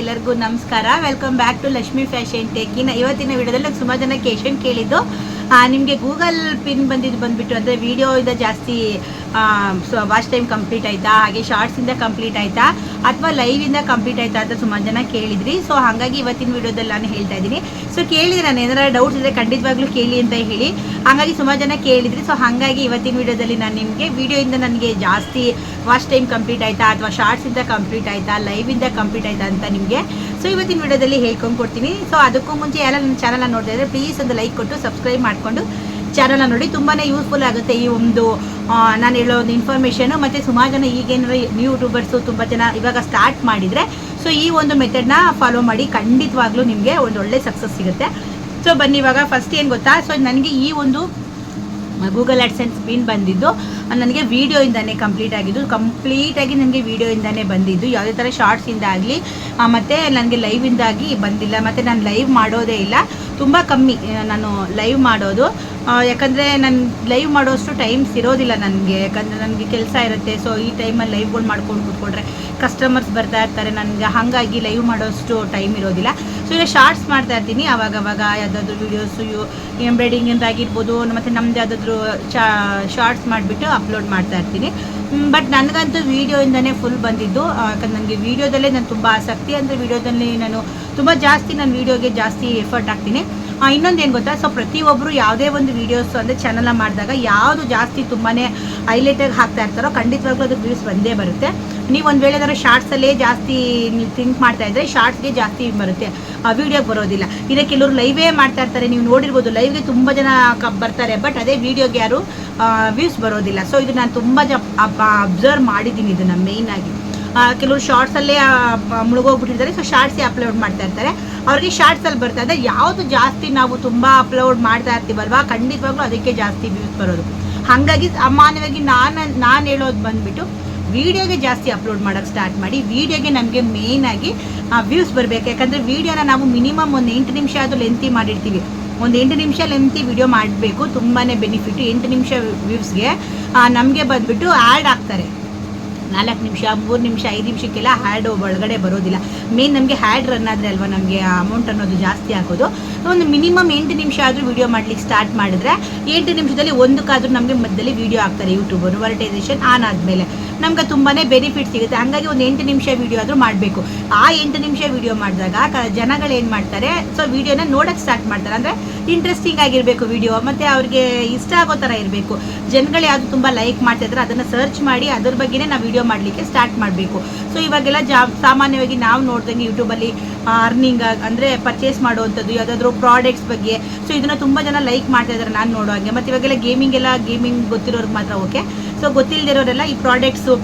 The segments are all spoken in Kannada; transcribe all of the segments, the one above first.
ಎಲ್ಲರಿಗೂ ನಮಸ್ಕಾರ. Welcome back to Lakshmi fashion tech ಇನ್ನು ಇವತ್ತಿನ ವಿಡಿಯೋದಲ್ಲಿ ಸುಮಾರು ಜನ ಕೇಶನ್ ಕೇಳಿದ್ದು ನಿಮಗೆ ಗೂಗಲ್ ಪಿನ್ ಬಂದಿದ್ದು ಬಂದುಬಿಟ್ಟು ಅಂದರೆ ವಿಡಿಯೋ ಇಂದ ಜಾಸ್ತಿ ಸೊ ವಾಚ್ ಟೈಮ್ ಕಂಪ್ಲೀಟ್ ಆಯಿತಾ? ಹಾಗೆ ಶಾರ್ಟ್ಸಿಂದ ಕಂಪ್ಲೀಟ್ ಆಯಿತಾ? ಅಥವಾ ಲೈವಿಂದ ಕಂಪ್ಲೀಟ್ ಆಯಿತಾ ಅಂತ ಸುಮಾರು ಜನ ಕೇಳಿದ್ರಿ. ಸೊ ಹಾಗಾಗಿ ಇವತ್ತಿನ ವಿಡಿಯೋದಲ್ಲಿ ನಾನು ಹೇಳ್ತಾ ಇದ್ದೀನಿ. ಸೊ ಕೇಳಿದ್ರೆ ನಾನು ಏನಾರ ಡೌಟ್ಸ್ ಇದ್ದರೆ ಖಂಡಿತವಾಗ್ಲೂ ಕೇಳಿ ಅಂತ ಹೇಳಿ. ಹಾಗಾಗಿ ಸುಮಾರು ಜನ ಕೇಳಿದ್ರಿ. ಸೊ ಹಾಗಾಗಿ ಇವತ್ತಿನ ವಿಡಿಯೋದಲ್ಲಿ ನಾನು ನಿಮಗೆ ವಿಡಿಯೋಯಿಂದ ನನಗೆ ಜಾಸ್ತಿ ವಾಚ್ ಟೈಮ್ ಕಂಪ್ಲೀಟ್ ಆಯಿತಾ? ಅಥವಾ ಶಾರ್ಟ್ಸಿಂದ ಕಂಪ್ಲೀಟ್ ಆಯಿತಾ? ಲೈವಿಂದ ಕಂಪ್ಲೀಟ್ ಆಯಿತಾ ಅಂತ ನಿಮಗೆ ಸೊ ಇವತ್ತಿನ ವಿಡಿಯೋದಲ್ಲಿ ಹೇಳ್ಕೊಂಡು ಕೊಡ್ತೀನಿ. ಸೊ ಅದಕ್ಕೂ ಮುಂಚೆ ಯಾರು ನನ್ನ ಚಾನಲ್ನ ನೋಡ್ತಾ ಅಂದರೆ ಪ್ಲೀಸ್ ಒಂದು ಲೈಕ್ ಕೊಟ್ಟು ಸಬ್ಸ್ಕ್ರೈಬ್ ಮಾಡಿಕೊಂಡು ಚಾನಲ್ನ ನೋಡಿ. ತುಂಬಾ ಯೂಸ್ಫುಲ್ ಆಗುತ್ತೆ ಈ ಒಂದು ನಾನು ಹೇಳೋ ಒಂದು ಇನ್ಫಾರ್ಮೇಷನು ಮತ್ತು ಸುಮಾರು ಜನ ಈಗೇನಾದ್ರು ನ್ಯೂ ಯೂಟ್ಯೂಬರ್ಸು ತುಂಬ ಜನ ಇವಾಗ ಸ್ಟಾರ್ಟ್ ಮಾಡಿದರೆ ಸೊ ಈ ಒಂದು ಮೆಥಡ್ನ ಫಾಲೋ ಮಾಡಿ ಖಂಡಿತವಾಗ್ಲೂ ನಿಮಗೆ ಒಂದು ಒಳ್ಳೆ ಸಕ್ಸಸ್ ಸಿಗುತ್ತೆ. ಸೊ ಬನ್ನಿ ಇವಾಗ ಫಸ್ಟ್ ಏನು ಗೊತ್ತಾ? ಸೊ ನನಗೆ ಈ ಒಂದು ಗೂಗಲ್ ಆ್ಯಡ್ಸೆನ್ಸ್ ಪಿನ್ ಬಂದಿದ್ದು. ನನಗೆ ವೀಡಿಯೋಯಿಂದನೇ ಕಂಪ್ಲೀಟ್ ಆಗಿದ್ದು ಕಂಪ್ಲೀಟಾಗಿ ನನಗೆ ವೀಡಿಯೋಯಿಂದನೇ ಬಂದಿದ್ದು. ಯಾವುದೇ ಥರ ಶಾರ್ಟ್ಸಿಂದ ಆಗಲಿ ಮತ್ತು ನನಗೆ ಲೈವಿಂದಾಗಿ ಬಂದಿಲ್ಲ. ಮತ್ತು ನಾನು ಲೈವ್ ಮಾಡೋದೇ ಇಲ್ಲ. ತುಂಬ ಕಮ್ಮಿ ನಾನು ಲೈವ್ ಮಾಡೋದು. ಯಾಕಂದರೆ ನಾನು ಲೈವ್ ಮಾಡೋಷ್ಟು ಟೈಮ್ಸ್ ಇರೋದಿಲ್ಲ ನನಗೆ. ಯಾಕಂದರೆ ನನಗೆ ಕೆಲಸ ಇರುತ್ತೆ. ಸೊ ಈ ಟೈಮಲ್ಲಿ ಲೈವ್ಗಳು ಮಾಡ್ಕೊಂಡು ಕೂತ್ಕೊಂಡ್ರೆ ಕಸ್ಟಮರ್ಸ್ ಬರ್ತಾ ಇರ್ತಾರೆ. ನನಗೆ ಹಾಗಾಗಿ ಲೈವ್ ಮಾಡೋಷ್ಟು ಟೈಮ್ ಇರೋದಿಲ್ಲ. ಸೊ ಈಗ ಶಾರ್ಟ್ಸ್ ಮಾಡ್ತಾ ಇರ್ತೀನಿ. ಅವಾಗ ಅವಾಗ ಯಾವುದಾದ್ರು ವೀಡಿಯೋಸು ಎಂಬ್ರಾಯ್ಡಿಂಗ್ ಆಗಿರ್ಬೋದು ಮತ್ತು ನಮ್ದು ಯಾವುದಾದ್ರು ಶಾರ್ಟ್ಸ್ ಮಾಡಿಬಿಟ್ಟು ಅಪ್ಲೋಡ್ ಮಾಡ್ತಾ ಇರ್ತೀನಿ. ಬಟ್ ನನಗಂತೂ ವೀಡಿಯೋಯಿಂದನೇ ಫುಲ್ ಬಂದಿದ್ದು. ಯಾಕಂದ್ರೆ ನನಗೆ ವೀಡಿಯೋದಲ್ಲೇ ನಾನು ತುಂಬ ಆಸಕ್ತಿ, ಅಂದರೆ ವೀಡಿಯೋದಲ್ಲಿ ನಾನು ತುಂಬ ಜಾಸ್ತಿ ನಾನು ವೀಡಿಯೋಗೆ ಜಾಸ್ತಿ ಎಫರ್ಟ್ ಹಾಕ್ತೀನಿ. ಇನ್ನೊಂದು ಏನು ಗೊತ್ತಾ? ಸೊ ಪ್ರತಿಯೊಬ್ಬರು ಯಾವುದೇ ಒಂದು ವೀಡಿಯೋಸ್ ಅಂದರೆ ಚಾನಲ್ನ ಮಾಡಿದಾಗ ಯಾವುದು ಜಾಸ್ತಿ ತುಂಬಾ ಹೈಲೈಟಾಗಿ ಹಾಕ್ತಾ ಇರ್ತಾರೋ ಖಂಡಿತವಾಗ್ಲೂ ಅದು ವ್ಯೂಸ್ ಬಂದೇ ಬರುತ್ತೆ. ನೀವು ಒಂದು ವೇಳೆ ಏನಾದರೂ ಶಾರ್ಟ್ಸಲ್ಲೇ ಜಾಸ್ತಿ ನೀವು ಥಿಂಕ್ ಮಾಡ್ತಾ ಇದ್ದರೆ ಶಾರ್ಟ್ಸ್ಗೆ ಜಾಸ್ತಿ ಬರುತ್ತೆ. ಆ ವಿಡಿಯೋಗೆ ಬರೋದಿಲ್ಲ. ಇದೇ ಕೆಲವರು ಲೈವೇ ಮಾಡ್ತಾ ಇರ್ತಾರೆ. ನೀವು ನೋಡಿರ್ಬೋದು ಲೈವ್ಗೆ ತುಂಬ ಜನ ಬರ್ತಾರೆ. ಬಟ್ ಅದೇ ವೀಡಿಯೋಗೆ ಯಾರು ವ್ಯೂಸ್ ಬರೋದಿಲ್ಲ. ಸೊ ಇದು ನಾನು ತುಂಬ ಜ ಅಬ್ಸರ್ವ್ ಮಾಡಿದ್ದೀನಿ ಇದನ್ನು ಮೇಯ್ನಾಗಿ ಕೆಲವರು ಶಾರ್ಟ್ಸಲ್ಲೇ ಮುಳುಗೋಗ್ಬಿಟ್ಟಿರ್ತಾರೆ. ಸೊ ಶಾರ್ಟ್ಸೇ ಅಪ್ಲೋಡ್ ಮಾಡ್ತಾ ಇರ್ತಾರೆ. ಅವ್ರಿಗೆ ಶಾರ್ಟ್ಸಲ್ಲಿ ಬರ್ತಾ ಇದೆ ಯಾವುದು ಜಾಸ್ತಿ ನಾವು ತುಂಬ ಅಪ್ಲೋಡ್ ಮಾಡ್ತಾ ಇರ್ತೀವಲ್ವಾ? ಖಂಡಿತವಾಗ್ಲೂ ಅದಕ್ಕೆ ಜಾಸ್ತಿ ವ್ಯೂಸ್ ಬರೋದು. ಹಾಗಾಗಿ ಸಾಮಾನ್ಯವಾಗಿ ನಾನು ನಾನು ಹೇಳೋದು ಬಂದುಬಿಟ್ಟು ವೀಡಿಯೋಗೆ ಜಾಸ್ತಿ ಅಪ್ಲೋಡ್ ಮಾಡೋಕ್ಕೆ ಸ್ಟಾರ್ಟ್ ಮಾಡಿ, ವೀಡಿಯೋಗೆ ನಮಗೆ ಮೇಯ್ನಾಗಿ ವ್ಯೂಸ್ ಬರಬೇಕು. ಯಾಕಂದರೆ ವೀಡಿಯೋನ ನಾವು ಮಿನಿಮಮ್ ಒಂದು ಎಂಟು ನಿಮಿಷ ಅದು ಲೆಂತಿ ಮಾಡಿರ್ತೀವಿ. ಒಂದು ಎಂಟು ನಿಮಿಷ ಲೆಂತಿ ವಿಡಿಯೋ ಮಾಡಬೇಕು ತುಂಬಾ ಬೆನಿಫಿಟ್ ಎಂಟು ನಿಮಿಷ ವ್ಯೂಸ್ಗೆ ನಮಗೆ ಬಂದುಬಿಟ್ಟು ಆ್ಯಡ್ ಆಗ್ತಾರೆ. ನಾಲ್ಕು ನಿಮಿಷ, ಮೂರು ನಿಮಿಷ, ಐದು ನಿಮಿಷಕ್ಕೆಲ್ಲ ಹ್ಯಾಡ್ ಒಳಗಡೆ ಬರೋದಿಲ್ಲ. ಮೇನ್ ನಮಗೆ ಹ್ಯಾಡ್ ರನ್ ಆದರೆ ಅಲ್ವಾ ನಮಗೆ ಅಮೌಂಟ್ ಅನ್ನೋದು ಜಾಸ್ತಿ ಆಗೋದು. ಒಂದು ಮಿನಿಮಮ್ ಎಂಟು ನಿಮಿಷ ಆದರೂ ವೀಡಿಯೋ ಮಾಡ್ಲಿಕ್ಕೆ ಸ್ಟಾರ್ಟ್ ಮಾಡಿದ್ರೆ ಎಂಟು ನಿಮಿಷದಲ್ಲಿ ಒಂದಕ್ಕಾದರೂ ನಮಗೆ ಮಧ್ಯದಲ್ಲಿ ವೀಡಿಯೋ ಹಾಕ್ತಾರೆ ಯೂಟ್ಯೂಬರು ವರ್ಟೈಸೇಷನ್ ಆನ್ ಆದಮೇಲೆ ನಮ್ಗೆ ತುಂಬಾ ಬೆನಿಫಿಟ್ ಸಿಗುತ್ತೆ. ಹಾಗಾಗಿ ಒಂದು ಎಂಟು ನಿಮಿಷ ವೀಡಿಯೋ ಆದರೂ ಮಾಡಬೇಕು. ಆ ಎಂಟು ನಿಮಿಷ ವೀಡಿಯೋ ಮಾಡಿದಾಗ ಜನಗಳು ಏನು ಮಾಡ್ತಾರೆ? ಸೊ ವೀಡಿಯೋನ ನೋಡೋಕ್ಕೆ ಸ್ಟಾರ್ಟ್ ಮಾಡ್ತಾರೆ. ಅಂದರೆ ಇಂಟ್ರೆಸ್ಟಿಂಗ್ ಆಗಿರಬೇಕು ವಿಡಿಯೋ ಮತ್ತು ಅವ್ರಿಗೆ ಇಷ್ಟ ಆಗೋ ಥರ ಇರಬೇಕು. ಜನಗಳು ಯಾವುದು ತುಂಬ ಲೈಕ್ ಮಾಡ್ತಿದ್ರೆ ಅದನ್ನು ಸರ್ಚ್ ಮಾಡಿ ಅದ್ರ ಬಗ್ಗೆನೇ ನಾವು ವಿಡಿಯೋ ಮಾಡಲಿಕ್ಕೆ ಸ್ಟಾರ್ಟ್ ಮಾಡಬೇಕು. ಸೊ ಇವಾಗೆಲ್ಲ ಜಾ, ಸಾಮಾನ್ಯವಾಗಿ ನಾವು ನೋಡ್ದಂಗೆ ಯೂಟ್ಯೂಬಲ್ಲಿ ಅರ್ನಿಂಗ್ ಅಂದರೆ ಪರ್ಚೇಸ್ ಮಾಡುವಂಥದ್ದು, ಯಾವುದಾದ್ರೂ ಪ್ರಾಡಕ್ಟ್ಸ್ ಬಗ್ಗೆ. ಸೊ ಇದನ್ನು ತುಂಬ ಜನ ಲೈಕ್ ಮಾಡ್ತಾ ಇದ್ದಾರೆ ನಾನು ನೋಡೋ ಹಾಗೆ. ಮತ್ತು ಇವಾಗೆಲ್ಲ ಗೇಮಿಂಗ್ ಎಲ್ಲ ಗೇಮಿಂಗ್ ಗೊತ್ತಿರೋರ್ಗೆ ಮಾತ್ರ ಓಕೆ ಸೊ ಗೊತ್ತಿಲ್ಲದಿರೋರೆಲ್ಲ ಈ ಪ್ರಾಡಕ್ಟ್ಸು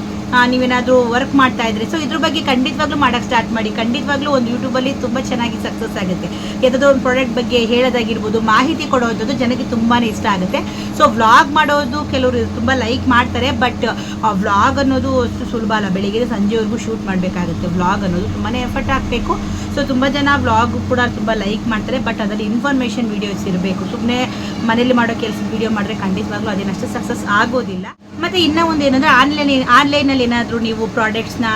ನೀವೇನಾದರೂ ವರ್ಕ್ ಮಾಡ್ತಾ ಇದ್ರೆ. ಸೊ ಇದ್ರ ಬಗ್ಗೆ ಖಂಡಿತವಾಗ್ಲೂ ಮಾಡೋಕ್ಕೆ ಸ್ಟಾರ್ಟ್ ಮಾಡಿ. ಖಂಡಿತವಾಗ್ಲೂ ಒಂದು ಯೂಟ್ಯೂಬಲ್ಲಿ ತುಂಬ ಚೆನ್ನಾಗಿ ಸಕ್ಸಸ್ ಆಗುತ್ತೆ. ಯಾವುದಾದ್ರೂ ಒಂದು ಪ್ರಾಡಕ್ಟ್ ಬಗ್ಗೆ ಹೇಳೋದಾಗಿರ್ಬೋದು, ಮಾಹಿತಿ ಕೊಡೋವಂಥದ್ದು ಜನಕ್ಕೆ ತುಂಬಾ ಇಷ್ಟ ಆಗುತ್ತೆ. ಸೊ ವ್ಲಾಗ್ ಮಾಡೋದು ಕೆಲವರು ತುಂಬ ಲೈಕ್ ಮಾಡ್ತಾರೆ ಬಟ್ ಆ ವ್ಲಾಗ್ ಅನ್ನೋದು ಅಷ್ಟು ಸುಲಭ ಅಲ್ಲ. ಬೆಳಿಗ್ಗೆ ಸಂಜೆವರೆಗೂ ಶೂಟ್ ಮಾಡಬೇಕಾಗುತ್ತೆ. ವ್ಲಾಗ್ ಅನ್ನೋದು ತುಂಬಾ ಎಫರ್ಟ್ ಹಾಕಬೇಕು. ಸೊ ತುಂಬ ಜನ ವ್ಲಾಗ್ ಕೂಡ ತುಂಬ ಲೈಕ್ ಮಾಡ್ತಾರೆ ಬಟ್ ಅದರಲ್ಲಿ ಇನ್ಫಾರ್ಮೇಷನ್ ವೀಡಿಯೋಸ್ ಇರಬೇಕು. ಸುಮ್ಮನೆ ಮನೇಲಿ ಮಾಡೋ ಕೆಲಸದ ವೀಡಿಯೋ ಮಾಡಿದ್ರೆ ಖಂಡಿತವಾಗ್ಲೂ ಅದೇನಷ್ಟು ಸಕ್ಸಸ್ ಆಗೋದಿಲ್ಲ. ಮತ್ತು ಇನ್ನ ಒಂದು ಏನಂದ್ರೆ ಆನ್ಲೈನ್ ಆನ್ಲೈನಲ್ಲಿ ಏನಾದರೂ ನೀವು ಪ್ರಾಡಕ್ಟ್ಸ್ನ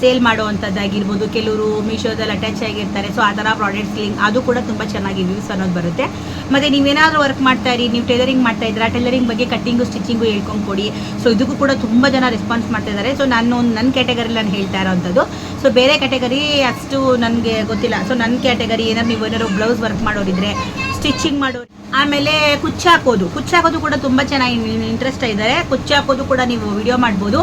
ಸೇಲ್ ಮಾಡುವಂಥದ್ದಾಗಿರ್ಬೋದು ಕೆಲವರು ಮೀಶೋದಲ್ಲಿ ಅಟ್ಯಾಚ್ ಆಗಿರ್ತಾರೆ. ಸೊ ಆ ಥರ ಪ್ರಾಡಕ್ಟ್ಸ್ ಲಿಂಕ್ ಅದು ಕೂಡ ತುಂಬಾ ಚೆನ್ನಾಗಿ ವ್ಯೂಸ್ ಅನ್ನೋದು ಬರುತ್ತೆ. ಮತ್ತು ನೀವೇನಾದರೂ ವರ್ಕ್ ಮಾಡ್ತಾ ಇರಿ, ನೀವು ಟೈಲರಿಂಗ್ ಮಾಡ್ತಾ ಇದ್ದೀರಾ ಟೈಲರಿಂಗ್ ಬಗ್ಗೆ ಕಟ್ಟಿಂಗು ಸ್ಟಿಚಿಂಗು ಹೇಳ್ಕೊಂಡು ಕೊಡಿ. ಸೊ ಇದಕ್ಕೂ ಕೂಡ ತುಂಬಾ ಜನ ರೆಸ್ಪಾನ್ಸ್ ಮಾಡ್ತಾ ಇದ್ದಾರೆ. ಸೊ ನಾನು ನನ್ನ ಕ್ಯಾಟಗರಿ ನಾನು ಹೇಳ್ತಾ ಇರೋವಂಥದ್ದು ಸೊ ಬೇರೆ ಕ್ಯಾಟಗರಿ ಅಷ್ಟು ನನಗೆ ಗೊತ್ತಿಲ್ಲ. ಸೊ ನನ್ನ ಕ್ಯಾಟಗರಿ ಏನಾದ್ರು ನೀವು ಏನಾದ್ರು ಬ್ಲೌಸ್ ವರ್ಕ್ ಮಾಡೋರಿದ್ರೆ ಸ್ಟಿಚಿಂಗ್ ಮಾಡೋರು ಆಮೇಲೆ ಕುಚ್ಚ ಹಾಕೋದು. ಕುಚ್ಚ ಹಾಕೋದು ಕೂಡ ತುಂಬ ಚೆನ್ನಾಗಿ ಇಂಟ್ರೆಸ್ಟ್ ಇದ್ದಾರೆ. ಕುಚ್ಚಾಕೋದು ಕೂಡ ನೀವು ವಿಡಿಯೋ ಮಾಡ್ಬೋದು.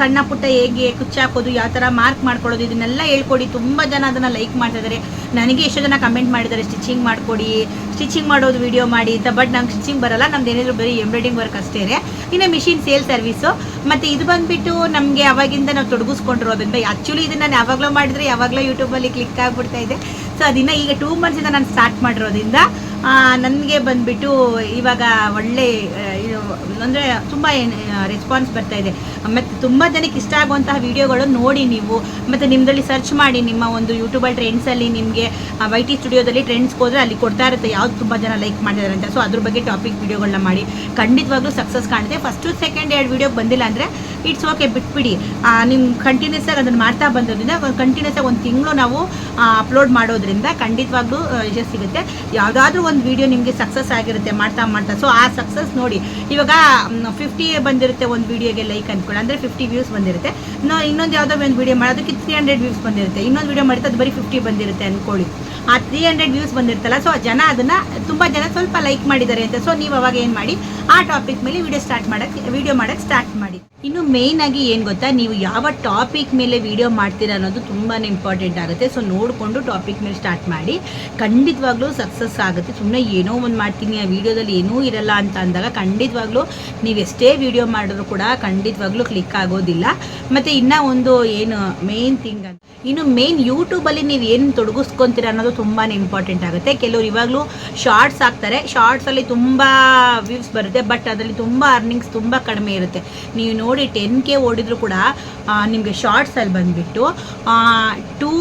ಸಣ್ಣ ಪುಟ್ಟ ಹೇಗೆ ಕುಚ್ಚಾಕೋದು ಯಾವ ಥರ ಮಾರ್ಕ್ ಮಾಡ್ಕೊಳ್ಳೋದು, ಇದನ್ನೆಲ್ಲ ಹೇಳ್ಕೊಡಿ. ತುಂಬ ಜನ ಅದನ್ನು ಲೈಕ್ ಮಾಡ್ತಾ ಇದ್ದಾರೆ. ನನಗೆ ಎಷ್ಟು ಜನ ಕಮೆಂಟ್ ಮಾಡಿದ್ದಾರೆ ಸ್ಟಿಚಿಂಗ್ ಮಾಡಿಕೊಡಿ. ಸ್ಟಿಚಿಂಗ್ ಮಾಡೋದು ವಿಡಿಯೋ ಮಾಡಿ ಅಂತ ಬಟ್ ನಂಗೆ ಸ್ಟಿಚಿಂಗ್ ಬರಲ್ಲ. ನಮ್ದು ಏನಿದ್ರು ಬರೀ ಎಂಬ್ರಾಯ್ಡಿಂಗ್ ವರ್ಕ್ ಅಷ್ಟೇ ಇನ್ನು ಮಿಷಿನ್ ಸೇಲ್ ಸರ್ವಿಸು ಮತ್ತು ಇದು ಬಂದುಬಿಟ್ಟು ನಮಗೆ ಅವಾಗಿಂದ ನಾವು ತೊಡಗಿಸ್ಕೊಂಡಿರೋದ್ರಿಂದ ಆ್ಯಕ್ಚುಲಿ ಇದನ್ನು ನಾನು ಯಾವಾಗಲೂ ಮಾಡಿದರೆ ಯಾವಾಗಲೂ ಯೂಟ್ಯೂಬಲ್ಲಿ ಕ್ಲಿಕ್ ಆಗಿಬಿಡ್ತಾ ಇದೆ. ಸೊ ಅದನ್ನು ಈಗ ಟೂ ಮಂತ್ಸಿಂದ ನಾನು ಸ್ಟಾರ್ಟ್ ಮಾಡಿರೋದ್ರಿಂದ ನನಗೆ ಬಂದುಬಿಟ್ಟು ಇವಾಗ ಒಳ್ಳೆ ಅಂದರೆ ತುಂಬ ರೆಸ್ಪಾನ್ಸ್ ಬರ್ತಾ ಇದೆ. ಮತ್ತು ತುಂಬ ಜನಕ್ಕೆ ಇಷ್ಟ ಆಗುವಂತಹ ವೀಡಿಯೋಗಳು ನೋಡಿ ನೀವು. ಮತ್ತು ನಿಮ್ಮದಲ್ಲಿ ಸರ್ಚ್ ಮಾಡಿ ನಿಮ್ಮ ಒಂದು ಯೂಟ್ಯೂಬಲ್ಲಿ ಟ್ರೆಂಡ್ಸಲ್ಲಿ ನಿಮಗೆ ವೈ ಟಿ ಸ್ಟುಡಿಯೋದಲ್ಲಿ ಟ್ರೆಂಡ್ಸ್ಗೆ ಹೋದರೆ ಅಲ್ಲಿ ಕೊಡ್ತಾ ಇರುತ್ತೆ. ಯಾವ್ದು ತುಂಬ ಜನ ಲೈಕ್ ಮಾಡಿದ್ದಾರೆ ಅಂತ. ಸೊ ಅದ್ರ ಬಗ್ಗೆ ಟಾಪಿಕ್ ವೀಡಿಯೋಗಳನ್ನ ಮಾಡಿ. ಖಂಡಿತವಾಗ್ಲೂ ಸಕ್ಸಸ್ ಕಾಣುತ್ತೆ. ಫಸ್ಟು ಸೆಕೆಂಡ್ ಎರಡು ವೀಡಿಯೋಗೆ ಬಂದಿಲ್ಲ ಅಂದರೆ ಇಟ್ಸ್ ಓಕೆ ಬಿಟ್ಬಿಡಿ. ನಿಮ್ಮ ಕಂಟಿನ್ಯೂಸ್ ಆಗಿ ಅದನ್ನು ಮಾಡ್ತಾ ಬಂದೋದ್ರಿಂದ ಕಂಟಿನ್ಯೂಸ್ ಆಗಿ ಒಂದು ತಿಂಗಳು ನಾವು ಅಪ್ಲೋಡ್ ಮಾಡೋದ್ರಿಂದ ಖಂಡಿತವಾಗ್ಲೂ ಯಶಸ್ ಯಶಸ್ಸು ಸಿಗುತ್ತೆ. ಯಾವುದಾದ್ರೂ ಒಂದು ವಿಡಿಯೋ ನಿಮಗೆ ಸಕ್ಸಸ್ ಆಗಿರುತ್ತೆ, ಮಾಡ್ತಾ ಮಾಡ್ತಾ. ಸೊ ಆ ಸಕ್ಸಸ್ ನೋಡಿ. ಇವಾಗ ಫಿಫ್ಟಿ ಬಂದಿರುತ್ತೆ ಒಂದು ವಿಡಿಯೋಗೆ ಲೈಕ್ ಅಂದ್ಕೊಳ್ಳಿ ಅಂದರೆ ಫಿಫ್ಟಿ ವ್ಯೂಸ್ ಬಂದಿರುತ್ತೆ. ಇನ್ನು, ಇನ್ನೊಂದು ಯಾವುದೋ ಒಂದು ವಿಡಿಯೋ ಮಾಡೋದಕ್ಕೆ ತ್ರೀ ಹಂಡ್ರೆಡ್ ವ್ಯೂಸ್ ಬಂದಿರುತ್ತೆ. ಇನ್ನೊಂದು ವಿಡಿಯೋ ಮಾಡಿದ್ರೆ ಅದು ಬರೀ ಫಿಫ್ಟಿ ಬಂದಿರುತ್ತೆ ಅಂದ್ಕೊಳ್ಳಿ ಆ ತ್ರೀ ಹಂಡ್ರೆಡ್ ವ್ಯೂಸ್ ಬಂದಿರ್ತಲ್ಲ ಸೊ ಜನ ಅದನ್ನು, ತುಂಬ ಜನ ಸ್ವಲ್ಪ ಲೈಕ್ ಮಾಡಿದ್ದಾರೆ ಅಂತ. ಸೊ ನೀವು ಅವಾಗ ಏನು ಮಾಡಿ, ಆ ಟಾಪಿಕ್ ಮೇಲೆ ವಿಡಿಯೋ ಸ್ಟಾರ್ಟ್ ಮಾಡೋಕ್ಕೆ ವಿಡಿಯೋ ಮಾಡೋಕ್ಕೆ ಸ್ಟಾರ್ಟ್ ಮಾಡಿ. ಇನ್ನು ಮೇಯ್ನ್ ಆಗಿ ಏನು ಗೊತ್ತಾ? ನೀವು ಯಾವ ಟಾಪಿಕ್ ಮೇಲೆ ವಿಡಿಯೋ ಮಾಡ್ತೀರಾ ಅನ್ನೋದು ತುಂಬಾ ಇಂಪಾರ್ಟೆಂಟ್ ಆಗುತ್ತೆ. ಸೊ ನೋಡಿಕೊಂಡು ಟಾಪಿಕ್ ಮೇಲೆ ಸ್ಟಾರ್ಟ್ ಮಾಡಿ. ಖಂಡಿತವಾಗ್ಲೂ ಸಕ್ಸಸ್ ಆಗುತ್ತೆ. ಸುಮ್ಮನೆ ಏನೋ ಒಂದು ಮಾಡ್ತೀನಿ, ಆ ವಿಡಿಯೋದಲ್ಲಿ ಏನೂ ಇರಲ್ಲ ಅಂತ ಅಂದಾಗ ಖಂಡಿತವಾಗ್ಲೂ ನೀವು ಎಷ್ಟೇ ವಿಡಿಯೋ ಮಾಡಿದ್ರು ಕೂಡ ಖಂಡಿತವಾಗ್ಲೂ ಕ್ಲಿಕ್ ಆಗೋದಿಲ್ಲ. ಮತ್ತು ಇನ್ನೂ ಒಂದು ಏನು ಮೇನ್ ಥಿಂಗ್ ಇನ್ನು ಮೇನ್ ಯೂಟ್ಯೂಬಲ್ಲಿ ನೀವು ಏನು ತೊಡಗಿಸ್ಕೊತೀರ ಅನ್ನೋದು ತುಂಬಾ ಇಂಪಾರ್ಟೆಂಟ್ ಆಗುತ್ತೆ. ಕೆಲವರು ಇವಾಗಲೂ ಶಾರ್ಟ್ಸ್ ಹಾಕ್ತಾರೆ. ಶಾರ್ಟ್ಸಲ್ಲಿ ತುಂಬ ವ್ಯೂಸ್ ಬರುತ್ತೆ ಬಟ್ ಅದರಲ್ಲಿ ತುಂಬ ಅರ್ನಿಂಗ್ಸ್ ತುಂಬ ಕಡಿಮೆ ಇರುತ್ತೆ. ನೀವು ನೋಡಿ ಟೆನ್ ಕೆ ಓಡಿದ್ರು ಕೂಡ ನಿಮಗೆ ಶಾರ್ಟ್ಸಲ್ಲಿ ಬಂದುಬಿಟ್ಟು ಟೂ